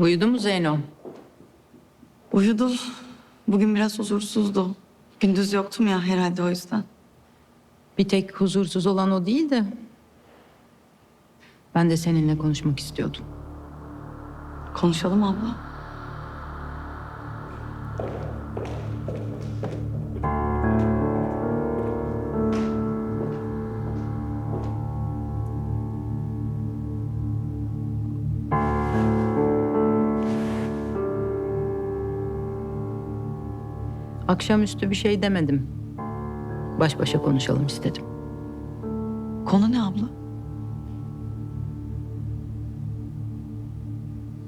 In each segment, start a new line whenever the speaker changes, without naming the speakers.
Uyudu mu Zeyno?
Uyudu. Bugün biraz huzursuzdu. Gündüz yoktum ya herhalde o yüzden.
Bir tek huzursuz olan o değil de... Ben de seninle konuşmak istiyordum.
Konuşalım abla.
Akşamüstü bir şey demedim. Baş başa konuşalım istedim.
Konu ne abla?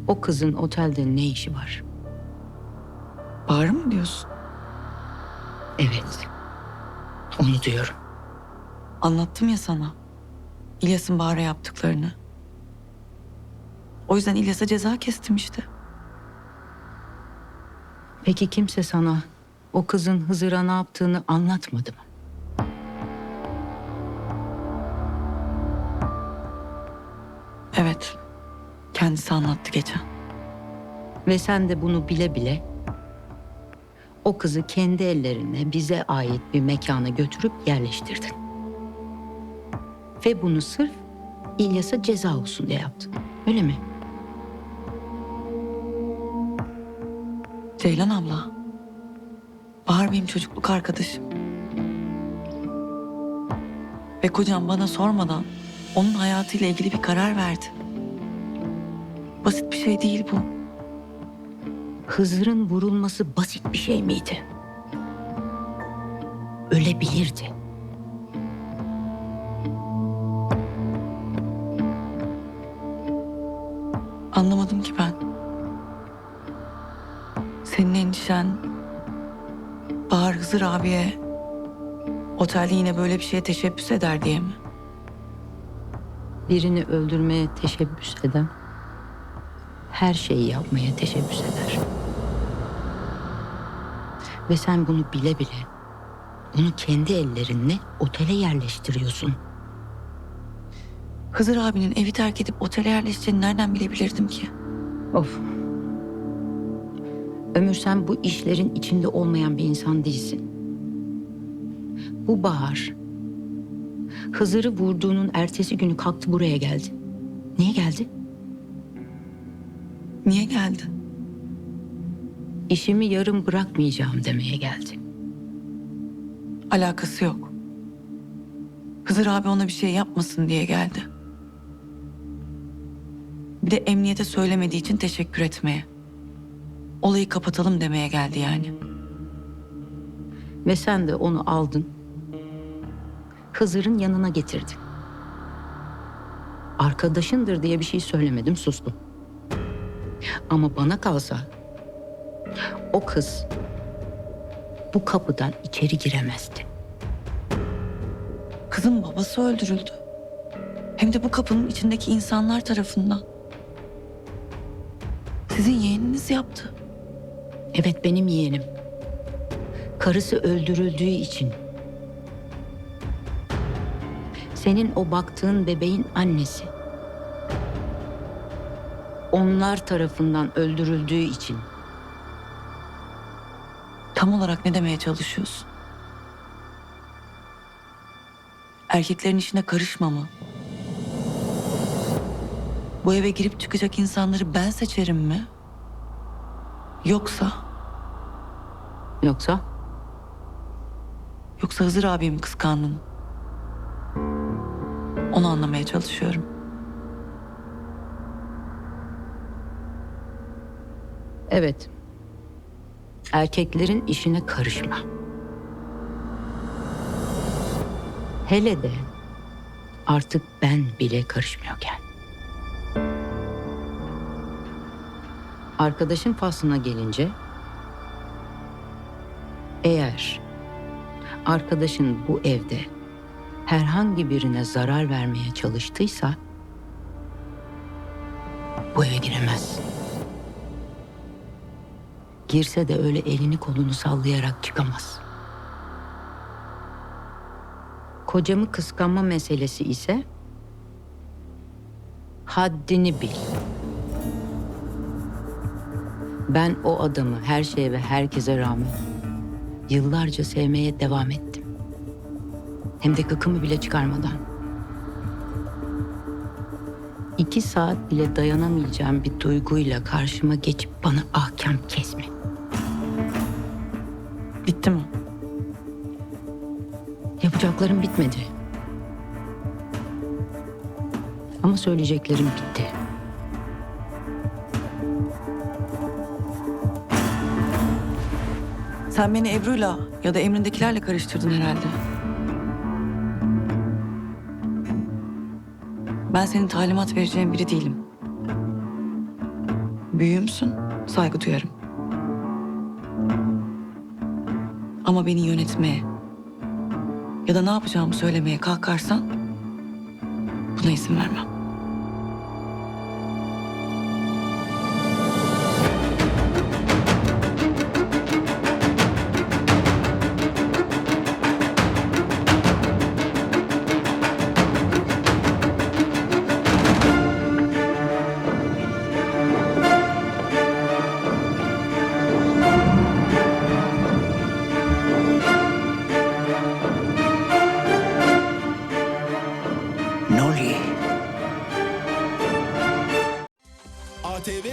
O kızın otelde ne işi var?
Bağrı mı diyorsun?
Evet. Onu diyorum.
Anlattım ya sana. İlyas'ın Bahar'a yaptıklarını. O yüzden İlyas'a ceza kestim işte.
Peki kimse sana o kızın Hızır'a ne yaptığını anlatmadı mı?
Evet. Kendisi anlattı geçen.
Ve sen de bunu bile bile o kızı kendi ellerine bize ait bir mekana götürüp yerleştirdin. Ve bunu sırf İlyas'a ceza olsun diye yaptın. Öyle mi?
Ceylan abla. Bahar benim çocukluk arkadaşım. Ve kocam bana sormadan onun hayatıyla ilgili bir karar verdi. Basit bir şey değil bu.
Hızır'ın vurulması basit bir şey miydi? Ölebilirdi.
Anlamadım ki ben. Senin endişen Hızır abiye otelde yine böyle bir şeye teşebbüs eder diye mi?
Birini öldürmeye teşebbüs eden her şeyi yapmaya teşebbüs eder. Ve sen bunu bile bile onu kendi ellerinle otele yerleştiriyorsun.
Hızır abinin evi terk edip otele yerleşeceğini nereden bilebilirdim ki?
Of. Ömür sen bu işlerin içinde olmayan bir insan değilsin. Bu bahar Hızır'ı vurduğunun ertesi günü kalktı buraya geldi. Niye geldi?
Niye geldi?
İşimi yarım bırakmayacağım demeye geldi.
Alakası yok. Hızır abi ona bir şey yapmasın diye geldi. Bir de emniyete söylemediği için teşekkür etmeye. Olayı kapatalım demeye geldi yani.
Ve sen de onu aldın. Hızır'ın yanına getirdin. Arkadaşındır diye bir şey söylemedim, sustum. Ama bana kalsa o kız bu kapıdan içeri giremezdi.
Kızın babası öldürüldü. Hem de bu kapının içindeki insanlar tarafından. Sizin yeğeniniz yaptı.
Evet benim yeğenim. Karısı öldürüldüğü için. Senin o baktığın bebeğin annesi. Onlar tarafından öldürüldüğü için.
Tam olarak ne demeye çalışıyorsun? Erkeklerin işine karışma mı? Bu eve girip çıkacak insanları ben seçerim mi? Yoksa,
Yoksa
yoksa Hızır abiyi mi kıskandın? Onu anlamaya çalışıyorum.
evet. Erkeklerin işine karışma. Hele de artık ben bile karışmıyorken. Arkadaşın faslına gelince eğer arkadaşın bu evde herhangi birine zarar vermeye çalıştıysa bu eve giremez. Girse de öyle elini kolunu sallayarak çıkamaz. Kocamı kıskanma meselesi ise haddini bil. Ben o adamı her şeye ve herkese rağmen yıllarca sevmeye devam ettim. Hem de gıkımı bile çıkarmadan. İki saat bile dayanamayacağım bir duyguyla karşıma geçip bana ahkam kesme.
Bitti mi?
Yapacaklarım bitmedi. Ama söyleyeceklerim bitti.
Sen beni Ebru'yla ya da emrindekilerle karıştırdın herhalde. Ben senin talimat vereceğin biri değilim. Büyüğümsün, saygı duyarım. Ama beni yönetmeye ya da ne yapacağımı söylemeye kalkarsan buna izin vermem.